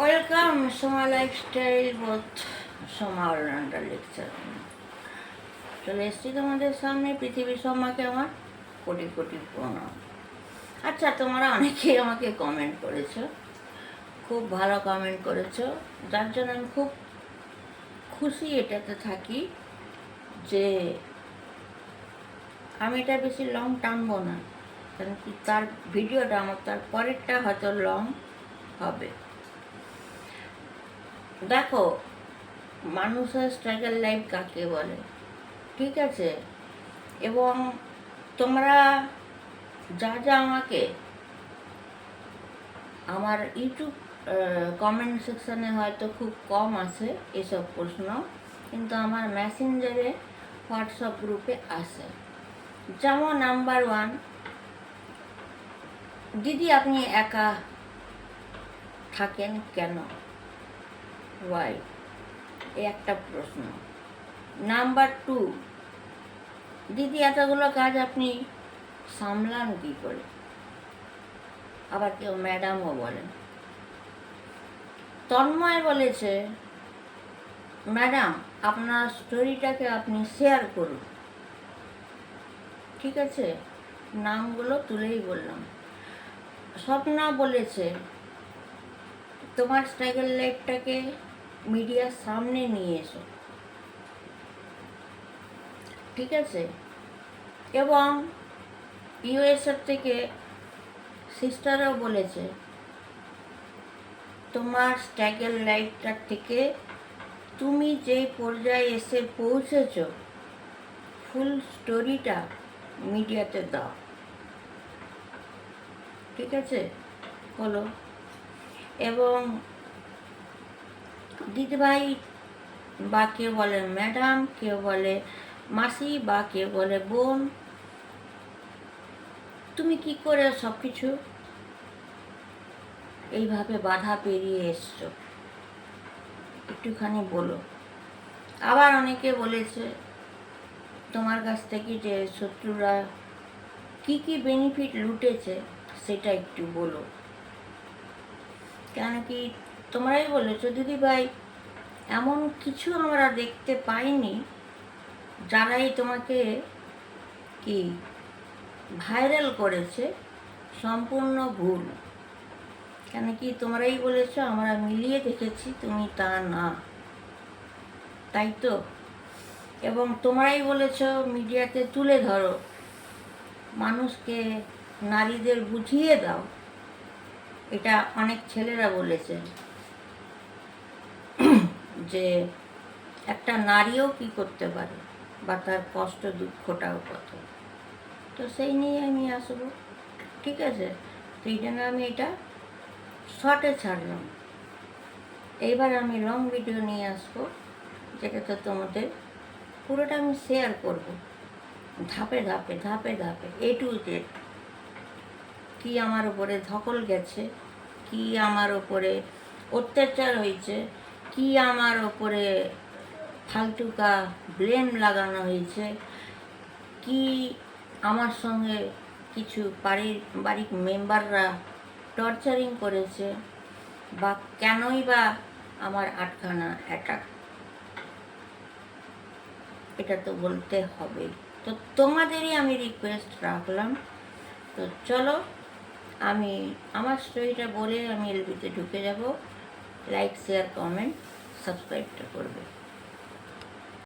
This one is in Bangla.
ওয়েলকাম সোমা লাইফস্টাইল বোধ সোমা অরনান্ডার লেকচার চলে এসছি তোমাদের সামনে, পৃথিবী সোমাকে আমার কোটি কোটি প্রণাম। আচ্ছা তোমরা অনেকেই আমাকে কমেন্ট করেছ, খুব ভালো কমেন্ট করেছ, যার জন্য আমি খুব খুশি এটাতে থাকি যে আমি এটা বেশি লং টানবো না কারণ কি তার ভিডিওটা আমার তার পরেরটা হয়তো লং হবে। দেখো, মানুষের স্ট্রাগল লাইফ কাকে বলে? ঠিক আছে? এবং তোমরা যা যা আমাকে আমার ইউটিউব কমেন্ট সেকশানে হয়তো খুব কম আসে এসব প্রশ্ন, কিন্তু আমার মেসেঞ্জারে হোয়াটসঅ্যাপ গ্রুপে আসে যেমন নাম্বার ওয়ান দিদি আপনি একা থাকেন কেন? ওয়াই? এই একটা প্রশ্ন। নাম্বার টু, দিদি, এতগুলো কাজ আপনি সামলান কী করে? আবার কেউ ম্যাডামও বলেন। তন্ময় বলেছে, ম্যাডাম, আপনার স্টোরিটাকে আপনি শেয়ার করুন। ঠিক আছে? নামগুলো তুলেই বললাম। স্বপ্না বলেছে, তোমার স্ট্রাগল লাইফটাকে মিডিয়ার সামনে নিয়ে এসো। ঠিক আছে? এবং ইউএসএর থেকে সিস্টারও বলেছে, তোমার স্ট্রাগল লাইফটার থেকে তুমি যেই পর্যায়ে এসে পৌঁছেছ, ফুল স্টোরিটা মিডিয়াতে দাও। ঠিক আছে? হলো এবং দিদিভাই বা কেউ বলে ম্যাডাম, কেউ বলে মাসি বা কেউ বলে বোন। তুমি কি করে সব কিছু এইভাবে বাধা পেরিয়ে এসছো? একটুখানি বলো। আবার অনেকে বলেছে তোমার কাছ থেকে যে শত্রুরা কি কি বেনিফিট লুটেছে সেটা একটু বলো। কেন কি তোমরাই বলেছ দিদি ভাই এমন কিছু আমরা দেখতে পাইনি। যারাই তোমাকে কি ভাইরাল করেছে, সম্পূর্ণ ভুল। কেন কি তোমরাই বলেছ, আমরা মিলিয়ে দেখেছি, তুমি তা না। তাই তো? এবং তোমরাই বলেছ মিডিয়াতে তুলে ধরো। মানুষকে, নারীদের বুঝিয়ে দাও। এটা অনেক ছেলেরা বলেছে যে একটা নারীও কি করতে পারে বা তার কষ্ট দুঃখটাও কত। তো সেই নিয়ে আমি আসব। ঠিক আছে? সেই জন্য আমি এটা শর্টে ছাড়লাম। এইবার আমি লং ভিডিও নিয়ে আসব যেটাতে তোমাদের পুরোটা আমি শেয়ার করব। ধাপে ধাপে ধাপে ধাপে এ টু জেড কী আমার ওপরে ধকল গেছে, কি আমার ওপরে অত্যাচার হয়েছে কি আমার ওপরে ফালতুকা ব্লেম লাগানো হয়েছে? কি আমার সঙ্গে কিছু বাড়ির মেম্বাররা টর্চারিং করেছে? বা কেনই বা আমার আটখানা অ্যাটাক এটা তো বলতে হবে। তো তোমাদেরই আমি রিকোয়েস্ট রাখলাম। তো চলো, আমি আমার স্টোরিটা বলে আমি এলবিতে ঢুকে যাব। লাইক শেয়ার কমেন্ট সাবস্ক্রাইবটা করবে